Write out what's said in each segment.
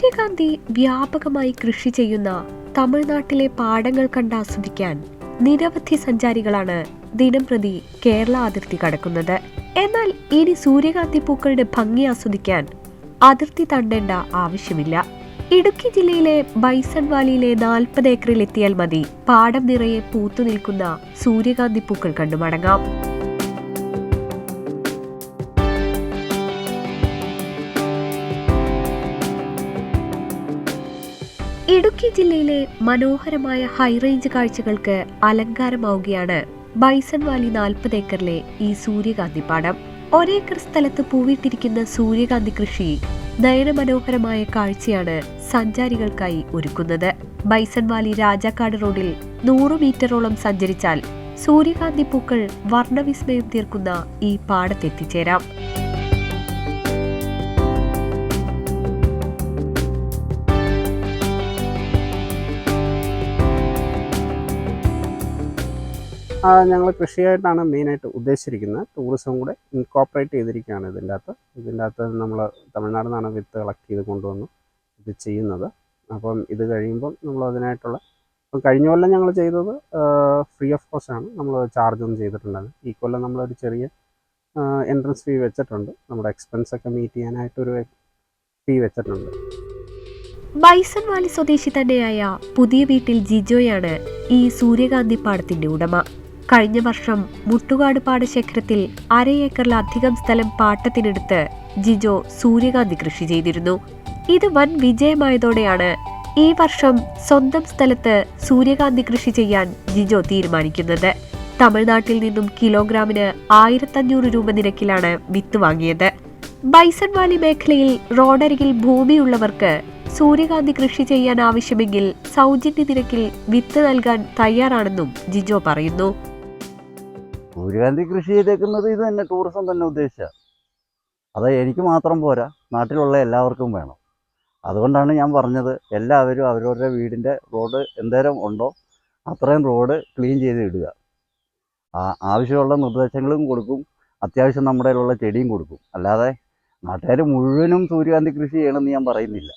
സൂര്യകാന്തി വ്യാപകമായി കൃഷി ചെയ്യുന്ന തമിഴ്നാട്ടിലെ പാടങ്ങൾ കണ്ട് ആസ്വദിക്കാൻ നിരവധി സഞ്ചാരികളാണ് ദിനം പ്രതി കേരള അതിർത്തി കടക്കുന്നത്. എന്നാൽ ഇനി സൂര്യകാന്തി പൂക്കളുടെ ഭംഗി ആസ്വദിക്കാൻ അതിർത്തി തണ്ടേണ്ട ആവശ്യമില്ല. ഇടുക്കി ജില്ലയിലെ ബൈസൺ വാലിയിലെ നാൽപ്പത് ഏക്കറിൽ എത്തിയാൽ മതി. പാടം നിറയെ പൂത്തു നിൽക്കുന്ന സൂര്യകാന്തി പൂക്കൾ കണ്ടു മടങ്ങാം. ഇടുക്കി ജില്ലയിലെ മനോഹരമായ ഹൈറേഞ്ച് കാഴ്ചകൾക്ക് അലങ്കാരമാവുകയാണ് ബൈസൺ വാലി നാൽപ്പത് ഏക്കറിലെ ഈ സൂര്യകാന്തി പാടം. ഒരേക്കർ സ്ഥലത്ത് പൂവിട്ടിരിക്കുന്ന സൂര്യകാന്തി കൃഷി നയനമനോഹരമായ കാഴ്ചയാണ് സഞ്ചാരികൾക്കായി ഒരുക്കുന്നത്. ബൈസൺ വാലി രാജാക്കാട് റോഡിൽ നൂറ് മീറ്ററോളം സഞ്ചരിച്ചാൽ സൂര്യകാന്തി പൂക്കൾ വർണവിസ്മയം തീർക്കുന്ന ഈ പാടത്തെത്തിച്ചേരാം. ഞങ്ങൾ കൃഷിയായിട്ടാണ് മെയിനായിട്ട് ഉദ്ദേശിച്ചിരിക്കുന്നത്. ടൂറിസം കൂടെ ഇൻകോപ്പറേറ്റ് ചെയ്തിരിക്കുകയാണ് ഇതിന്റെ അകത്ത്. ഇതിന്റെ അകത്ത് നമ്മൾ തമിഴ്നാട് നിന്നാണ് വിത്ത് കളക്ട് ചെയ്ത് കൊണ്ടുവന്നു ഇത് ചെയ്യുന്നത്. അപ്പം ഇത് കഴിയുമ്പം നമ്മൾ അതിനായിട്ടുള്ള ഇപ്പം കഴിഞ്ഞ കൊല്ലം ഞങ്ങൾ ചെയ്തത് ഫ്രീ ഓഫ് കോസ്റ്റ് ആണ്. നമ്മൾ ചാർജ് ഒന്നും ചെയ്തിട്ടുണ്ടായിരുന്നു ഈ കൊല്ലം നമ്മളൊരു ചെറിയ എൻട്രൻസ് ഫീ വെച്ചിട്ടുണ്ട്. നമ്മുടെ എക്സ്പെൻസ് ഒക്കെ മീറ്റ് ചെയ്യാനായിട്ടൊരു ഫീ വെച്ചിട്ടുണ്ട്. ബൈസൺ വാലി സ്വദേശി തന്നെയായ പുതിയ വീട്ടിൽ ജിജോയാണ് ഈ സൂര്യകാന്തി പാടത്തിന്റെ ഉടമ. കഴിഞ്ഞ വർഷം മുട്ടുകാട് പാടശേഖരത്തിൽ അരയേക്കറിലധികം സ്ഥലം പാട്ടത്തിനെടുത്ത് ജിജോ സൂര്യകാന്തി കൃഷി ചെയ്തിരുന്നു. ഇത് വൻ വിജയമായതോടെയാണ് ഈ വർഷം സ്വന്തം സ്ഥലത്ത് സൂര്യകാന്തി കൃഷി ചെയ്യാൻ ജിജോ തീരുമാനിക്കുന്നത്. തമിഴ്നാട്ടിൽ നിന്നും കിലോഗ്രാമിന് ആയിരത്തഞ്ഞൂറ് രൂപ നിരക്കിലാണ് വിത്ത് വാങ്ങിയത്. ബൈസൺ വാലി മേഖലയിൽ റോഡരികിൽ ഭൂമിയുള്ളവർക്ക് സൂര്യകാന്തി കൃഷി ചെയ്യാൻ ആവശ്യമെങ്കിൽ സൗജന്യ നിരക്കിൽ വിത്ത് നൽകാൻ തയ്യാറാണെന്നും ജിജോ പറയുന്നു. സൂര്യകാന്തി കൃഷി ചെയ്തേക്കുന്നത് ഇത് തന്നെ ടൂറിസം തന്നെ ഉദ്ദേശിച്ച. അത് എനിക്ക് മാത്രം പോരാ. നാട്ടിലുള്ള എല്ലാവർക്കും വേണം. അതുകൊണ്ടാണ് ഞാൻ പറഞ്ഞത് എല്ലാവരും അവരവരുടെ വീടിന്റെ റോഡ് എന്തേരം ഉണ്ടോ അത്രയും റോഡ് ക്ലീൻ ചെയ്ത് ഇടുക. ആ ആവശ്യമുള്ള നിർദ്ദേശങ്ങളും കൊടുക്കും. അത്യാവശ്യം നമ്മുടെ കയ്യിലുള്ള ചെടിയും കൊടുക്കും. അല്ലാതെ നാട്ടുകാർ മുഴുവനും സൂര്യകാന്തി കൃഷി ചെയ്യണമെന്ന് ഞാൻ പറയുന്നില്ല.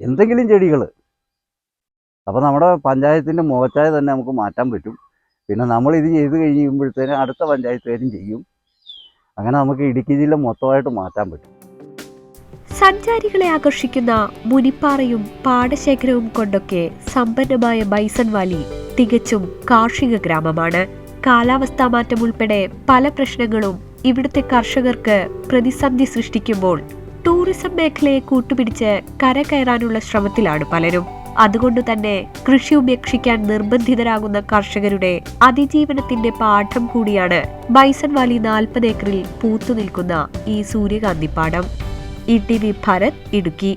എന്തെങ്കിലും ചെടികൾ അപ്പോൾ നമ്മുടെ പഞ്ചായത്തിന്റെ മുഖച്ചായ തന്നെ നമുക്ക് മാറ്റാൻ പറ്റും. പിന്നെ നമ്മൾ ഇത് ചെയ്ത് കഴിയുമ്പോഴത്തേന് അടുത്ത പഞ്ചായത്തുകാരും ചെയ്യും. അങ്ങനെ നമുക്ക് ഇടുക്കി ജില്ല മൊത്തമായിട്ട് മാറ്റാൻ പറ്റും. സഞ്ചാരികളെ ആകർഷിക്കുന്ന മുനിപ്പാറയും പാടശേഖരവും കൊണ്ടൊക്കെ സമ്പന്നമായ ബൈസൺ വാലി തികച്ചും കാർഷിക ഗ്രാമമാണ്. കാലാവസ്ഥാ മാറ്റം ഉൾപ്പെടെ പല പ്രശ്നങ്ങളും ഇവിടുത്തെ കർഷകർക്ക് പ്രതിസന്ധി സൃഷ്ടിക്കുമ്പോൾ ടൂറിസം മേഖലയെ കൂട്ടുപിടിച്ച് കരകയറാനുള്ള ശ്രമത്തിലാണ് പലരും. അതുകൊണ്ട് തന്നെ കൃഷി ഉപേക്ഷിക്കാൻ നിർബന്ധിതരാകുന്ന കർഷകരുടെ അതിജീവനത്തിന്റെ പാഠം കൂടിയാണ് ബൈസൺ വാലി നാൽപ്പത് ഏക്കറിൽ പൂത്തു നിൽക്കുന്ന ഈ സൂര്യകാന്തി പാടം E T V Bharat Idukki.